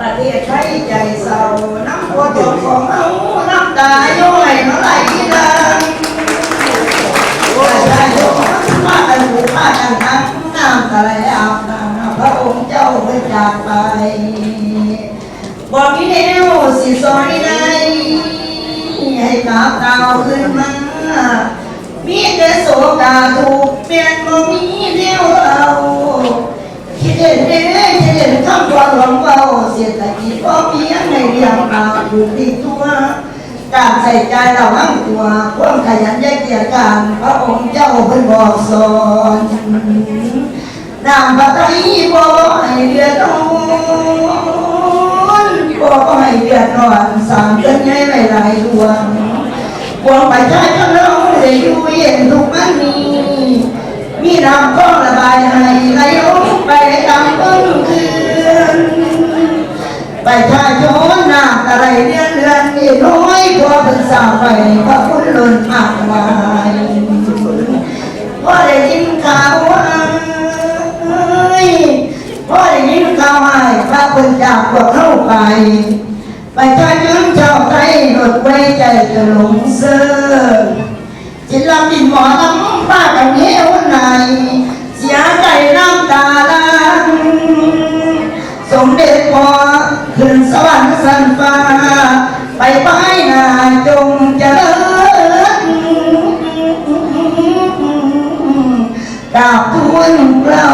ประเทศไทยใจเศร้าน้ำหัวตัวของเอาน้ำตาย้อยน้ำไหลดังประชาชนมากันหูพากันทั้งน้ำตาไหลอาบน้ำพระองค์เจ้าไปจากไปบอกมีแนวสิซอยใดให้กาบดาขึ้นมามีแต่โศกาถูกเปลี่ยนบ่มีแนวเอาคิดเห็นเด้คิดเห็นคำว่าหลวง เบาเสียแต่กิจพ่อเพียงในเรียงปากอยู่ที่ตัวการใส่ใจเราทั้งตัวความขยันแยกเกียรการพระองค์เจ้าเพิ่นบอกสอนนามพระไตรบ่ให้เดือดร้อนบ่ให้เดือดร้อนสางเกินใหญ่ไม่หลายดวงวงไปใช้ก็เราได้อยู่เย็นทุกวันนี้มีน้ำก็ ไปชาชนน้ำอะไรเดือนเดือนนี่น้อยกว่าเป็นสาวไปพระคุณล้นมากมายพอได้ยินข่าวว่าพอได้ยินข่าวให้พระคุณจากพวกเข้าไปไปชาชนชาวไทยหนดไว้ใจจะหลงเสื่อจิตลำดินหมอลำป้ากันเหี้ยวในเสียใจน้ำตาลังสมเด็จพอึ้นสวรรค์สันฟ้า ไปไปนาจงเจริญกราบทูลเรา